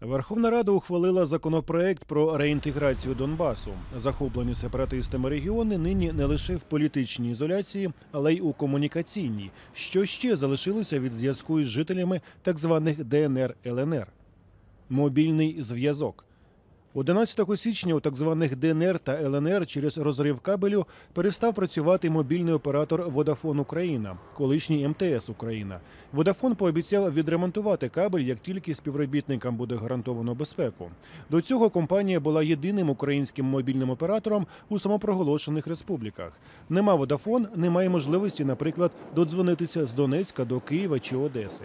Верховна Рада ухвалила законопроект про реінтеграцію Донбасу. Захоплені сепаратистами регіони нині не лише в політичній ізоляції, але й у комунікаційній, що ще залишилося від зв'язку із жителями так званих ДНР ЛНР. Мобільний зв'язок. 11 січня у так званих ДНР та ЛНР через розрив кабелю перестав працювати мобільний оператор Водафон Україна, колишній МТС Україна. Водафон пообіцяв відремонтувати кабель, як тільки співробітникам буде гарантовано безпеку. До цього компанія була єдиним українським мобільним оператором у самопроголошених республіках. Нема Водафон, немає можливості, наприклад, додзвонитися з Донецька до Києва чи Одеси.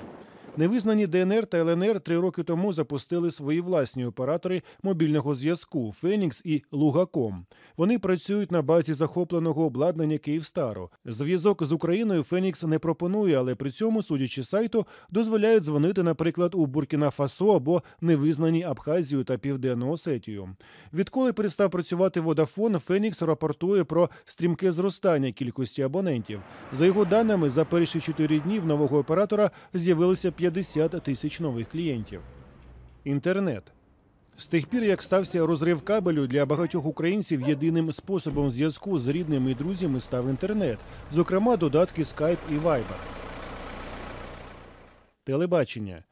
Невизнані ДНР та ЛНР три роки тому запустили свої власні оператори мобільного зв'язку Фенікс і Лугаком. Вони працюють на базі захопленого обладнання Київстару. Зв'язок з Україною Фенікс не пропонує, але при цьому, судячи сайту, дозволяють дзвонити, наприклад, у Буркіна Фасо або невизнані Абхазію та Південну Осетію. Відколи перестав працювати Водафон, Фенікс рапортує про стрімке зростання кількості абонентів. За його даними, за перші чотири дні в нового оператора з'явилося 50 тисяч нових клієнтів. Інтернет. З тих пір, як стався розрив кабелю для багатьох українців, єдиним способом зв'язку з рідними і друзями став інтернет, зокрема додатки Skype і Viber. Телебачення.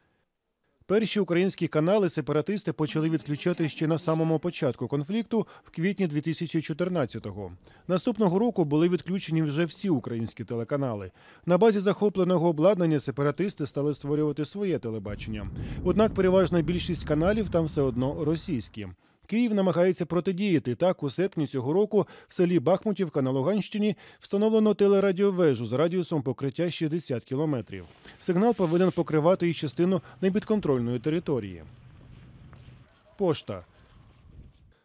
Перші українські канали сепаратисти почали відключати ще на самому початку конфлікту в квітні 2014-го. Наступного року були відключені вже всі українські телеканали. На базі захопленого обладнання сепаратисти стали створювати своє телебачення. Однак переважна більшість каналів там все одно російські. Київ намагається протидіяти. Так, у серпні цього року в селі Бахмутівка на Луганщині встановлено телерадіовежу з радіусом покриття 60 кілометрів. Сигнал повинен покривати і частину непідконтрольної території. Пошта.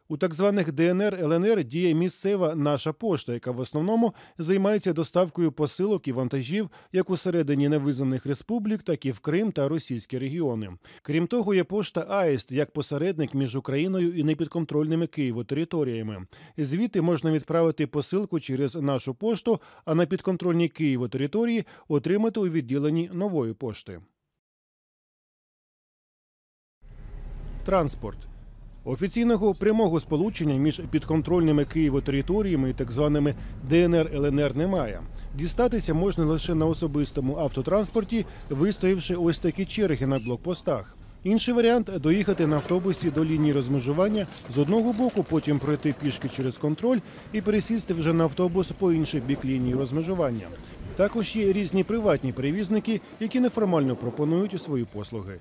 У так званих ДНР ЛНР діє місцева наша пошта, яка в основному займається доставкою посилок і вантажів як усередині невизнаних республік, так і в Крим та російські регіони. Крім того, є пошта Аїст як посередник між Україною і непідконтрольними Києву територіями. Звідти можна відправити посилку через нашу пошту, а на підконтрольній Києву території отримати у відділенні нової пошти. Транспорт. Офіційного прямого сполучення між підконтрольними Києву територіями і так званими ДНР ЛНР немає. Дістатися можна лише на особистому автотранспорті, вистоявши ось такі черги на блокпостах. Інший варіант доїхати на автобусі до лінії розмежування з одного боку, потім пройти пішки через контроль і пересісти вже на автобус по інший бік лінії розмежування. Також є різні приватні перевізники, які неформально пропонують свої послуги.